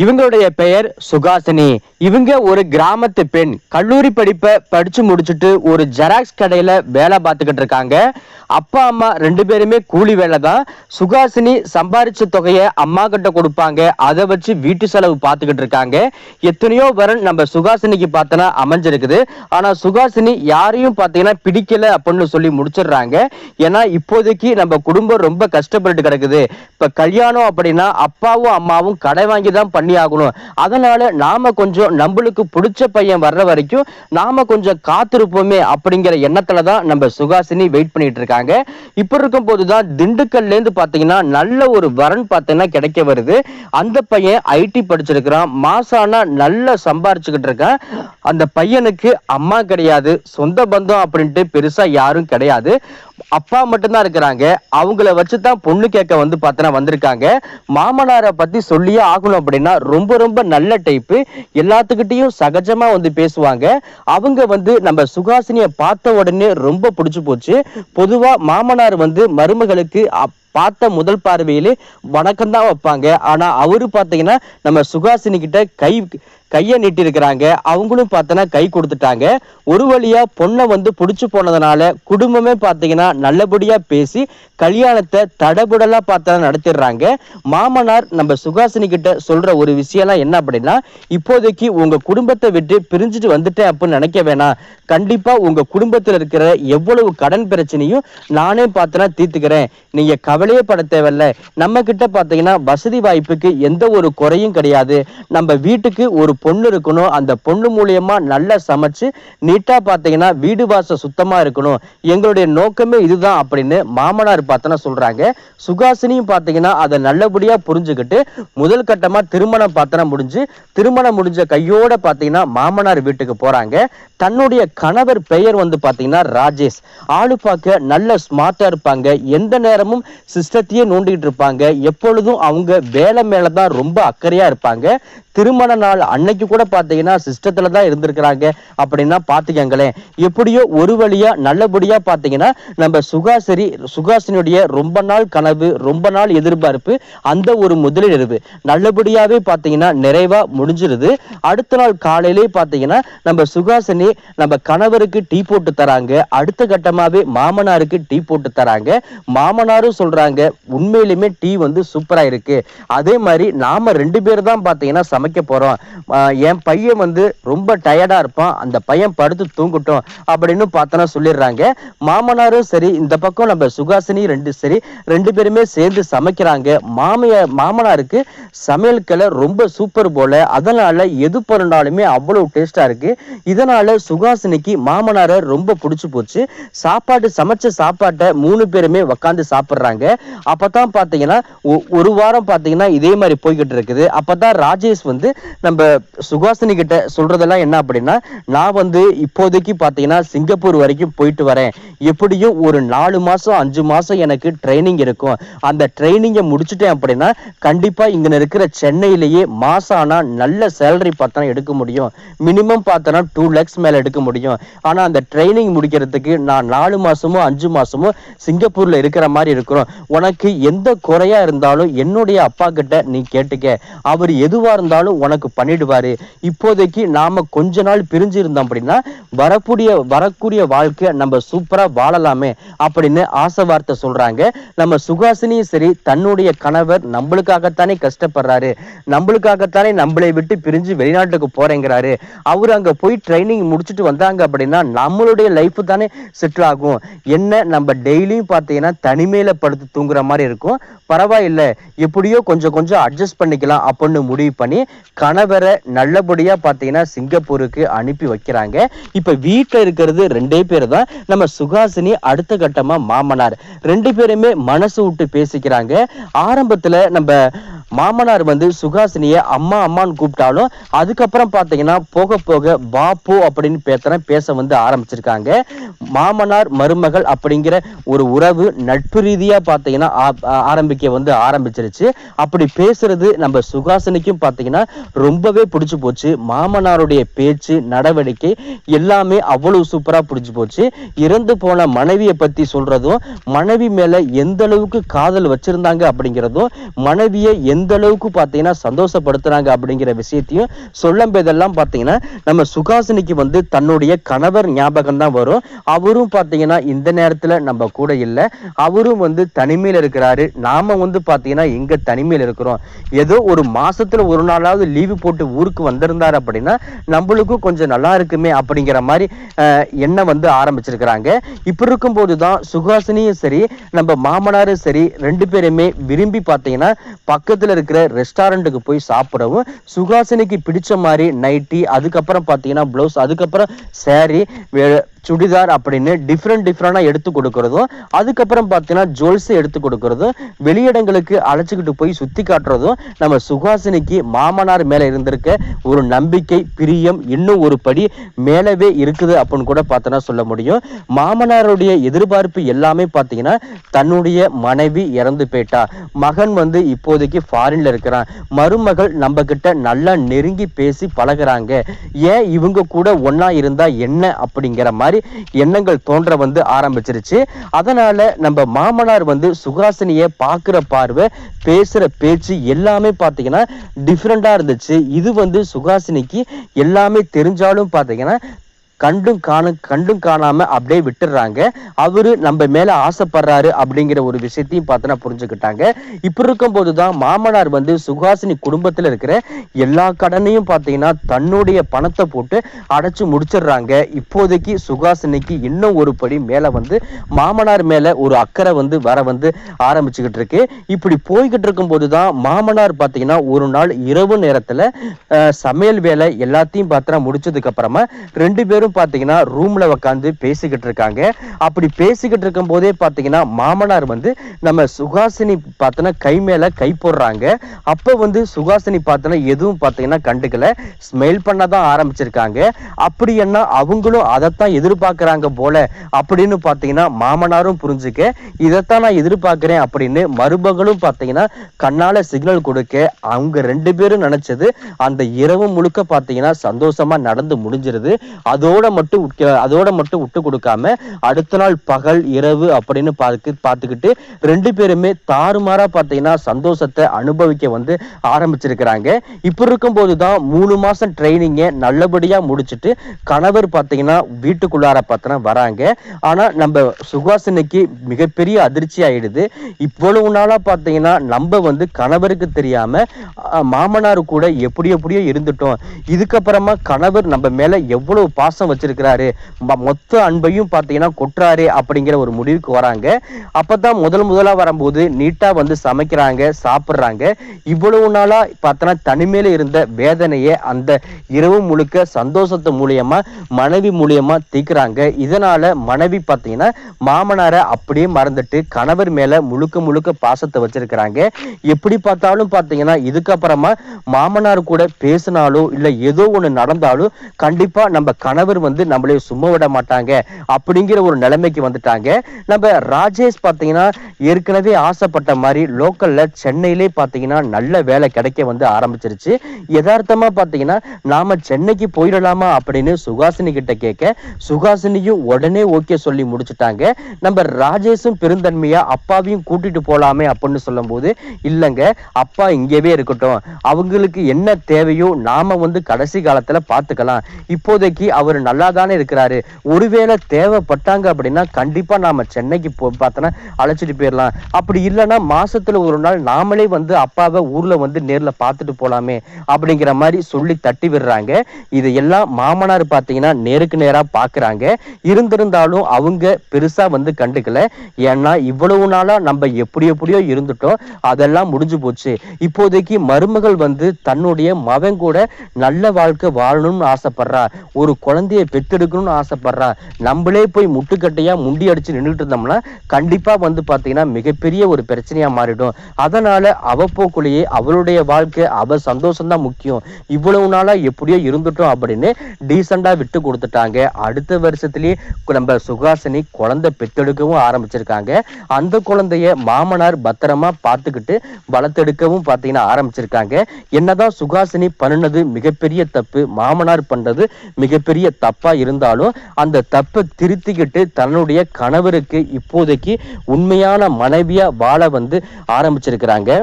இவங்களுடைய பெயர் சுகாசினி. இவங்க ஒரு கிராமத்து பெண். கல்லூரி படிப்பை படிச்சு முடிச்சுட்டு ஒரு ஜெராக்ஸ் கடையில வேலை பார்த்துக்கிட்டு இருக்காங்க. அப்பா அம்மா ரெண்டு பேருமே கூலி வேலை தான். சுகாசினி சம்பாரிச்ச தொகையை அம்மா கிட்ட கொடுப்பாங்க. அதை வச்சு வீட்டு செலவு பார்த்துக்கிட்டு இருக்காங்க. எத்தனையோ வரன் நம்ம சுகாசினிக்கு பார்த்தனா அமைஞ்சிருக்குது. ஆனா சுகாசினி யாரையும் பார்த்தீங்கன்னா பிடிக்கல அப்படின்னு சொல்லி முடிச்சிடுறாங்க. ஏன்னா இப்போதைக்கு நம்ம குடும்பம் ரொம்ப கஷ்டப்பட்டு கிடக்குது இப்ப கல்யாணம் அப்படின்னா அப்பாவும் அம்மாவும் கடை வாங்கி தான் பண்ணி ஆகணும் அதனால நாம கொஞ்சம் நம்மளுக்கு பிடிச்ச பையன் வர்ற வரைக்கும் நாம கொஞ்சம் காத்திருப்போமே அப்படிங்கிற எண்ணத்துல தான் நம்ம சுகாசினி வெயிட் பண்ணிட்டு இருக்காங்க. இப்ப இருக்கும் போதுதான் திண்டுக்கல்ல இருந்து பாத்தீங்கன்னா நல்ல ஒரு வரன் பார்த்தீங்கன்னா கிடைக்க வருது. அந்த பையன் ஐடி படிச்சிருக்கிறான். மாசானா நல்லா சம்பாரிச்சுக்கிட்டு இருக்கான். அந்த பையனுக்கு அம்மா கிடையாது சொந்த பந்தம் அப்படின்ட்டு பெருசா யாரும் கிடையாது. அப்பா மட்டும்தான் இருக்கிறாங்க. அவங்கள வச்சு தான் பொண்ணு கேட்க வந்து பார்த்தனா வந்திருக்காங்க. மாமனாரை பத்தி சொல்லியே ஆகணும் அப்படின்னா ரொம்ப ரொம்ப நல்ல டைப்பு எல்லாத்துக்கிட்டையும் சகஜமா வந்து பேசுவாங்க. அவங்க வந்து நம்ம சுகாசினியை பார்த்த உடனே ரொம்ப பிடிச்சு போச்சு. பொதுவா மாமனார் வந்து மருமகளுக்கு அப்- பார்த்த முதல் பார்வையிலே வணக்கம் தான் வைப்பாங்க. ஆனா அவரு பார்த்தீங்கன்னா நம்ம சுகாசினி கிட்ட கை கையை நீட்டிருக்கிறாங்க அவங்களும் பார்த்தோன்னா கை கொடுத்துட்டாங்க. ஒரு வழியா பொண்ணை வந்து பிடிச்சி போனதுனால குடும்பமே பார்த்தீங்கன்னா நல்லபடியா பேசி கல்யாணத்தை தடபுடலாக பார்த்தா நடத்திடுறாங்க. மாமனார் நம்ம சுகாசினி கிட்ட சொல்ற ஒரு விஷயம்லாம் என்ன அப்படின்னா இப்போதைக்கு உங்க குடும்பத்தை விட்டு பிரிஞ்சுட்டு வந்துட்டேன் அப்படின்னு நினைக்க வேணாம். கண்டிப்பா உங்க குடும்பத்தில் இருக்கிற எவ்வளவு கடன் பிரச்சனையும் நானே பார்த்தனா தீர்த்துக்கிறேன். நீங்க கவலையே பட தேவையில்ல. நம்ம கிட்ட பாத்தீங்கன்னா வசதி வாய்ப்புக்கு எந்த ஒரு குறையும் கிடையாது. நம்ம வீட்டுக்கு ஒரு பொண்ணு இருக்கணும். அந்த பொண்ணு மூலியமா நல்லா சமைச்சு நீட்டா பாத்தீங்கன்னா வீடு வாசல் சுத்தமா இருக்கணும். எங்களுடைய நோக்கமே இதுதான் அப்படின்னு மாமனார் பார்த்தனா சொல்றாங்க. சுகாசினியும் பாத்தீங்கன்னா அதை நல்லபடியா புரிஞ்சுக்கிட்டு முதல் கட்டமா திருமணம் பார்த்தனா முடிஞ்சு திருமணம் முடிஞ்ச கையோட பார்த்தீங்கன்னா மாமனார் வீட்டுக்கு போறாங்க. தன்னுடைய கணவர் பெயர் வந்து பாத்தீங்கன்னா ராஜேஷ். ஆளு பார்க்க நல்ல ஸ்மார்ட்டா இருப்பாங்க. எந்த நேரமும் சிஸ்டத்தையே நோண்டிக்கிட்டு இருப்பாங்க. எப்பொழுதும் அவங்க வேலை மேல தான் ரொம்ப அக்கறையா இருப்பாங்க. திருமண நாள் அன்னைக்கு கூட பார்த்தீங்கன்னா சிஸ்டத்துல தான் இருந்திருக்கிறாங்க. அப்படின்னா பார்த்துக்கங்களேன். எப்படியோ ஒரு வழியா நல்லபடியா பார்த்தீங்கன்னா நம்ம சுகாசரி சுகாசினியுடைய ரொம்ப நாள் கனவு ரொம்ப நாள் எதிர்பார்ப்பு அந்த ஒரு முதலிரவு நல்லபடியாவே பார்த்தீங்கன்னா நிறைவா முடிஞ்சிருது. அடுத்த நாள் காலையிலே பார்த்தீங்கன்னா நம்ம சுகாசினி நம்ம கணவருக்கு டீ போட்டு தராங்க. அடுத்த கட்டமாகவே மாமனாருக்கு டீ போட்டு தராங்க. மாமனாரும் சொல்றாங்க. உண்மையிலுமே டீ வந்து சூப்பரா இருக்கு. அதே மாதிரி நாம ரெண்டு பேர் தான் பாத்தீங்கன்னா சமைக்க போறோம். என் பையன் வந்து ரொம்ப டயர்டா இருப்பான். அந்த பையன் படுத்து தூங்கட்டும் அப்படின்னு பார்த்தோன்னா சொல்லிடுறாங்க. மாமனாரும் சரி இந்த பக்கம் நம்ம சுகாசினி ரெண்டு சரி ரெண்டு பேருமே சேர்ந்து சமைக்கிறாங்க. மாமிய மாமனாருக்கு சமையல் கலை ரொம்ப சூப்பர் போல. அதனால எது பண்ணாலுமே அவ்வளவு டேஸ்டா இருக்கு. இதனால சுகாசினிக்கு மாமனாரை ரொம்ப பிடிச்சி போச்சு. சாப்பாடு சமைச்ச சாப்பாட்டை மூணு பேருமே உக்காந்து சாப்பிட்றாங்க. அப்பதான் பாத்தீங்கன்னா ஒ- ஒரு வாரம் பாத்தீங்கன்னா இதே மாதிரி போய்கிட்டு இருக்குது. அப்பதான் ராஜேஷ் வந்து நம்ம சுகாசினி கிட்ட சொல்றதெல்லாம் என்ன அப்படின்னா நான் வந்து இப்போதைக்கு பாத்தீங்கன்னா சிங்கப்பூர் வரைக்கும் போயிட்டு வரேன். எப்படியும் ஒரு நாலு மாசம் அஞ்சு மாசம் எனக்கு ட்ரைனிங் இருக்கும். அந்த ட்ரைனிங்கை முடிச்சுட்டேன் அப்படின்னா கண்டிப்பா இங்க இருக்கிற சென்னையிலேயே மாசம் ஆனா நல்ல சேலரி பார்த்தா எடுக்க முடியும். மினிமம் பார்த்தோன்னா டூ லேக்ஸ் மேல எடுக்க முடியும். ஆனா அந்த ட்ரைனிங் முடிக்கிறதுக்கு நான் நாலு மாசமோ அஞ்சு மாசமோ சிங்கப்பூர்ல இருக்கிற மாதிரி இருக்கிறோம். உனக்கு எந்த குறையா இருந்தாலும் என்னுடைய அப்பா கிட்ட நீ கேட்டுக்க. அவர் எதுவா இருந்தாலும் உனக்கு பண்ணிடுவாரு. இப்போதைக்கு நாம கொஞ்ச நாள் பிரிஞ்சு இருந்தோம் அப்படின்னா வரக்கூடிய வரக்கூடிய வாழ்க்கை நம்ம சூப்பரா வாழலாமே அப்படின்னு ஆசை வார்த்தை சொல்றாங்க. நம்ம சுகாசினியும் சரி தன்னுடைய கணவர் நம்மளுக்காகத்தானே கஷ்டப்படுறாரு. நம்மளுக்காகத்தானே நம்மளை விட்டு பிரிஞ்சு வெளிநாட்டுக்கு போறேங்கிறாரு. அவர் அங்க போய் ட்ரைனிங் முடிச்சுட்டு வந்தாங்க அப்படின்னா நம்மளுடைய லைஃப் தானே செட்டில் ஆகும். என்ன நம்ம டெய்லியும் பார்த்தீங்கன்னா தனிமையில படுத்து தூங்குற மாதிரி இருக்கும். பரவாயில்ல. எப்படியோ கொஞ்சம் கொஞ்சம் அட்ஜஸ்ட் பண்ணிக்கலாம் அப்படின்னு முடிவு பண்ணி கணவரை நல்லபடியா பார்த்தீங்கன்னா சிங்கப்பூருக்கு அனுப்பி வைக்கிறாங்க. இப்ப வீட்டில் இருக்கிறது ரெண்டே பேர் தான். நம்ம சுகாசினி அடுத்த கட்டமா மாமனார். ரெண்டு பேருமே மனசு விட்டு பேசிக்கிறாங்க. ஆரம்பத்துல நம்ம மாமனார் வந்து சுகாசினியை அம்மா அம்மான்னு கூப்பிட்டாலும் அதுக்கப்புறம் பார்த்தீங்கன்னா போக போக பாப்பு அப்படின்னு பேசுகிற பேச வந்து ஆரம்பிச்சிருக்காங்க. மாமனார் மருமகள் அப்படிங்கிற ஒரு உறவு நட்பு ரீதியா பார்த்தீங்கன்னா ஆரம்பிக்க வந்து ஆரம்பிச்சிருச்சு. அப்படி பேசுறது நம்ம சுகாசினிக்கும் பார்த்தீங்கன்னா ரொம்பவே பிடிச்சி போச்சு. மாமனாருடைய பேச்சு நடவடிக்கை எல்லாமே அவ்வளவு சூப்பரா பிடிச்சி போச்சு. இறந்து போன மனைவியை பத்தி சொல்றதும் மனைவி மேல எந்த அளவுக்கு காதல் வச்சிருந்தாங்க அப்படிங்கிறதும் மனைவியை எந்த அளவுக்கு பார்த்தீங்கன்னா சந்தோஷப்படுத்துறாங்க அப்படிங்கிற விஷயத்தையும் சொல்லும் போதெல்லாம் பார்த்தீங்கன்னா நம்ம சுகாசினிக்கு வந்து தன்னுடைய கணவர் ஞாபகம் தான் வரும். அவரும் பார்த்தீங்கன்னா இந்த நேரத்தில் நம்ம கூட இல்லை. அவரும் வந்து தனிமையில் இருக்கிறாரு. நாம் வந்து பார்த்தீங்கன்னா எங்கே தனிமையில் இருக்கிறோம்? ஏதோ ஒரு மாதத்தில் ஒரு நாளாவது லீவு போட்டு ஊருக்கு வந்திருந்தார் அப்படின்னா நம்மளுக்கும் கொஞ்சம் நல்லா இருக்குமே அப்படிங்கிற மாதிரி எண்ணம் வந்து ஆரம்பிச்சிருக்கிறாங்க. இப்படி இருக்கும்போது தான் சுகாசினியும் சரி நம்ம மாமனாரும் சரி ரெண்டு பேருமே விரும்பி பார்த்தீங்கன்னா பக்கத்தில் இருக்கிற ரெஸ்டாரண்ட்டுக்கு போய் சாப்பிடவும் சுகாசினிக்கு பிடிச்ச மாதிரி நைட்டி அதுக்கப்புறம் பார்த்தீங்கன்னா ப்ளவுஸ் அதுக்கப்புறம் சேரீ வே- சுடிதார் அப்படின்னு டிஃப்ரெண்ட் டிஃப்ரெண்டாக எடுத்து கொடுக்கறதும் அதுக்கப்புறம் பார்த்தீங்கன்னா ஜுவல்ஸ் எடுத்து கொடுக்கறதும் வெளியிடங்களுக்கு அழைச்சிக்கிட்டு போய் சுற்றி காட்டுறதும் நம்ம சுகாசினிக்கு மாமனார் மேலே இருந்திருக்க ஒரு நம்பிக்கை பிரியம் இன்னும் ஒரு படி மேலவே இருக்குது அப்படின்னு கூட பார்த்தோன்னா சொல்ல முடியும். மாமனாருடைய எதிர்பார்ப்பு எல்லாமே பார்த்தீங்கன்னா தன்னுடைய மனைவி இறந்து போயிட்டா. மகன் வந்து இப்போதைக்கு ஃபாரின்ல இருக்கிறான். மருமகள் நம்ம கிட்ட நல்லா நெருங்கி பேசி பழகுறாங்க. ஏன் இவங்க கூட ஒன்னா இருந்தா என்ன அப்படிங்கிற மாதிரி எண்ணங்கள் தோன்ற வந்து ஆரம்பிச்சிருச்சு. அதனால நம்ம மாமனார் வந்து சுகாசினியை பார்க்குற பார்வை பேசுற பேச்சு எல்லாமே பார்த்தீங்கன்னா டிஃப்ரெண்ட்டாக இருந்துச்சு. இது வந்து சுகாசினிக்கு எல்லாமே தெரிஞ்சாலும் பார்த்தீங்கன்னா கண்டும் காண கண்டும் காணாம அப்படியே விட்டுடுறாங்க அவரு நம்ம மேல ஆசைப்படுறாரு அப்படிங்கிற ஒரு விஷயத்தையும் பார்த்தனா புரிஞ்சுக்கிட்டாங்க. இப்படி இருக்கும்போது தான் மாமனார் வந்து சுகாசினி குடும்பத்தில் இருக்கிற எல்லா கடனையும் பார்த்தீங்கன்னா தன்னுடைய பணத்தை போட்டு அடைச்சு முடிச்சிடுறாங்க. இப்போதைக்கு சுகாசினிக்கு இன்னும் ஒரு படி மேல வந்து மாமனார் மேல ஒரு அக்கறை வந்து வர வந்து ஆரம்பிச்சுக்கிட்டு இருக்கு. இப்படி போய்கிட்டு இருக்கும்போது தான் மாமனார் பார்த்தீங்கன்னா ஒரு நாள் இரவு நேரத்தில் சமையல் வேலை எல்லாத்தையும் பார்த்தா முடிச்சதுக்கு அப்புறமா ரெண்டு பேரும் பார்த்தீங்கன்னா ரூம்ல உட்காந்து பேசிக்கிட்டு இருக்காங்க. அப்படி பேசிக்கிட்டு இருக்கும் போதே பார்த்தீங்கன்னா மாமனார் வந்து நம்ம சுகாசினி பார்த்தோன்னா கை மேலே கை போடுறாங்க. அப்போ வந்து சுகாசினி பார்த்தோன்னா எதுவும் பார்த்தீங்கன்னா கண்டுக்கல. ஸ்மெல் பண்ண தான் ஆரம்பிச்சிருக்காங்க. அப்படி என்ன அவங்களும் அதைத்தான் எதிர்பார்க்குறாங்க போல அப்படின்னு பார்த்தீங்கன்னா மாமனாரும் புரிஞ்சுக்க இதைத்தான் நான் எதிர்பார்க்குறேன் அப்படின்னு மருமகளும் பார்த்தீங்கன்னா கண்ணால சிக்னல் கொடுக்க அவங்க ரெண்டு பேரும் நினச்சது அந்த இரவு முழுக்க பார்த்தீங்கன்னா சந்தோஷமா நடந்து முடிஞ்சிருது. அதோட மட்டும் அதோட மட்டும் விட்டு கொடுக்காம அடுத்த நாள் பகல் இரவு அப்படின்னு பார்த்து பார்த்துக்கிட்டு ரெண்டு பேருமே தாறுமாறா பார்த்தீங்கன்னா சந்தோஷத்தை அனுபவிக்க வந்து ஆரம்பிச்சிருக்கிறாங்க. இப்படி இருக்கும்போது தான் மூணு மாசம் ட்ரைனிங்கை நல்லபடியா முடிச்சிட்டு கணவர் பார்த்தீங்கன்னா வீட்டுக்குள்ளார பார்த்தோன்னா வராங்க. ஆனா நம்ம சுகாசினிக்கு மிகப்பெரிய அதிர்ச்சி ஆயிடுது. இவ்வளவு நாளா பார்த்தீங்கன்னா நம்ம வந்து கணவருக்கு தெரியாம மாமனார் கூட எப்படி எப்படியோ இருந்துட்டோம். இதுக்கப்புறமா கணவர் நம்ம மேல எவ்வளவு பாசம் வச்சிருக்கிறாரு. மொத்த அன்பையும் பார்த்தீங்கன்னா கொட்டுறாரு அப்படிங்கிற ஒரு முடிவுக்கு வராங்க. அப்பதான் முதல் முதலாக வரும்போது நீட்டா வந்து சமைக்கிறாங்க சாப்பிடுறாங்க. இவ்வளவு நாளா பார்த்தோன்னா தனிமையில் இருந்த வேதனையை அந்த இரவு முழுக்க சந்தோஷத்தை மூலியமா மனைவி மூலியமா தீக்குறாங்க இதனால மனைவி பார்த்தீங்கன்னா மாமனாரை அப்படியே மறந்துட்டு கணவர் மேல முழுக்க முழுக்க பாசத்தை வச்சிருக்கிறாங்க. எப்படி பார்த்தாலும் பார்த்தீங்கன்னா இதுக்கப்புறமா மாமனார் கூட பேசினாலோ இல்லை ஏதோ ஒண்ணு நடந்தாலும் கண்டிப்பா நம்ம கணவர் வந்து நம்மளே சும்மா விட மாட்டாங்க அப்படிங்கிற ஒரு நிலைமைக்கு வந்துட்டாங்க. நம்ம ராஜேஷ் பார்த்தீங்கன்னா ஏற்கனவே ஆசைப்பட்ட மாதிரி லோக்கல்ல சென்னையிலே பார்த்தீங்கன்னா நல்ல வேலை கிடைக்க வந்து ஆரம்பிச்சிருச்சு. யதார்த்தமா பார்த்தீங்கன்னா நாம சென்னைக்கு போயிடலாமா அப்படின்னு சுகாசினி கிட்ட கேட்க சுகாசினியும் உடனே ஓகே சொல்லி முடிச்சுட்டாங்க. நம்ம ராஜேஷும் பெருந்தன்மையா அப்பாவையும் கூட்டிட்டு போலாமே அப்படின்னு சொல்லும்போது இல்லைங்க அப்பா இங்கேவே இருக்கட்டும். அவங்களுக்கு என்ன தேவையோ நாம வந்து கடைசி காலத்துல பார்த்துக்கலாம். இப்போதைக்கு அவர் நல்லா தானே இருக்கிறாரு. ஒருவேளை தேவைப்பட்டாங்க அப்படின்னா கண்டிப்பா நாம சென்னைக்கு போ பார்த்தோன்னா அழைச்சிட்டு போயிடலாம் அப்படி இல்லைன்னா மாசத்துல ஒரு நாள் நாமளே வந்து அப்பாவை ஊர்ல வந்து நேர்ல பார்த்துட்டு போலாமே அப்படிங்கிற மாதிரி சொல்லி தட்டி விடுறாங்க. இதையெல்லாம் மாமனார் பார்த்தீங்கன்னா நேருக்கு நேரா பார்க்குறாங்க இருந்திருந்தாலும் அவங்க பெருசா வந்து கண்டுக்கல. ஏன்னா இவ்வளவு நாளா நம்ம எப்படி எப்படியோ இருந்துட்டோம். அதெல்லாம் முடிஞ்சு போச்சு. இப்போதைக்கு மருமகள் வந்து தன்னுடைய மகன் கூட நல்ல வாழ்க்கை வாழணும்னு ஆசைப்படுறா. ஒரு குழந்தை குழந்தையை பெத்தெடுக்கணும்னு ஆசைப்படுறா. நம்மளே போய் முட்டுக்கட்டையாக முண்டி அடிச்சு நின்றுட்டு இருந்தோம்னா கண்டிப்பாக வந்து பார்த்தீங்கன்னா மிகப்பெரிய ஒரு பிரச்சனையாக மாறிடும். அதனால அவ போக்குள்ளேயே அவளுடைய வாழ்க்கை அவ சந்தோஷம் தான் முக்கியம். இவ்வளவு நாளா எப்படியோ இருந்துட்டோம் அப்படின்னு டீசெண்டாக விட்டு கொடுத்துட்டாங்க. அடுத்த வருஷத்துலேயே நம்ம சுகாசினி குழந்தை பெத்தெடுக்கவும் ஆரம்பிச்சிருக்காங்க. அந்த குழந்தைய மாமனார் பத்திரமா பார்த்துக்கிட்டு வளர்த்தெடுக்கவும் பார்த்தீங்கன்னா ஆரம்பிச்சிருக்காங்க. என்னதான் சுகாசினி பண்ணுனது மிகப்பெரிய தப்பு மாமனார் பண்ணது மிகப்பெரிய தப்பா இருந்தாலும் அந்த தப்பை திருத்திக்கிட்டு தன்னுடைய கணவருக்கு இப்போதைக்கு உண்மையான மனைவியா வாழ வந்து ஆரம்பிச்சிருக்கிறாங்க.